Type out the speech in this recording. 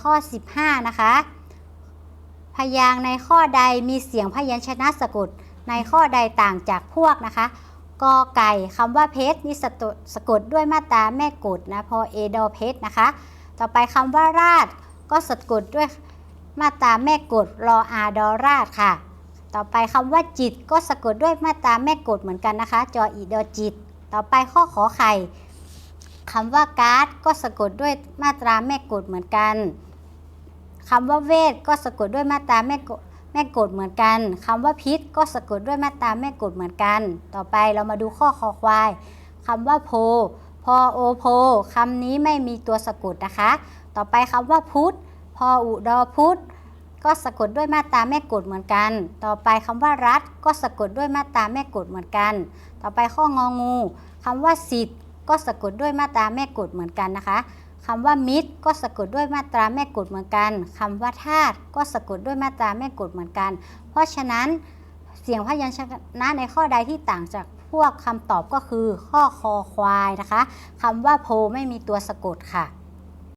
ข้อ 15 นะคะ พยางในข้อใดมีเสียงพยัญชนะสะกดในข้อใดต่างจากพวกนะคะกอไก่คำว่าเพชรนี่สะสะกดด้วยมาตราแม่กดนะพอเอดอเพชรนะคะ ต่อไปคำว่าราดก็สะกดด้วยมาตราแม่กดรออาดอราดค่ะ ต่อไปคำว่าจิตก็สะกดด้วยมาตราแม่กดเหมือนกันนะคะ จออีดอจิต ต่อไปข้อขอไข่ คำว่าการ์ดก็สะกดด้วยมาตราแม่กดเหมือนกันคำว่าเวทก็สะกดด้วยมาตราแม่กดแม่กดเหมือนกันคำว่าพิษก็สะกดด้วยมาตราแม่กดเหมือนกัน ต่อไปเรามาดูข้อคอควายคำว่าโพพอโอโพคำนี้ไม่มีตัวสะกดนะคะ ต่อไปคำว่าพุทธพออุดอพุทธก็สะกดด้วยมาตราแม่กดเหมือนกัน ต่อไปคำว่ารัฐก็สะกดด้วยมาตราแม่กดเหมือนกัน ต่อไปข้ององูคำว่าสิทธิ์ ก็สะกดด้วยมาตราแม่กดเหมือนกันนะคะคำว่ามิตรก็สะกดด้วยมาตราแม่กดเหมือนกันคำว่าธาตุก็สะกดด้วยมาตราแม่กดเหมือนกัน เพราะฉะนั้นเสียงพยัญชนะในข้อใดที่ต่างจากพวกคำตอบก็คือข้อคอควายนะคะคำว่าโพไม่มีตัวสะกดค่ะ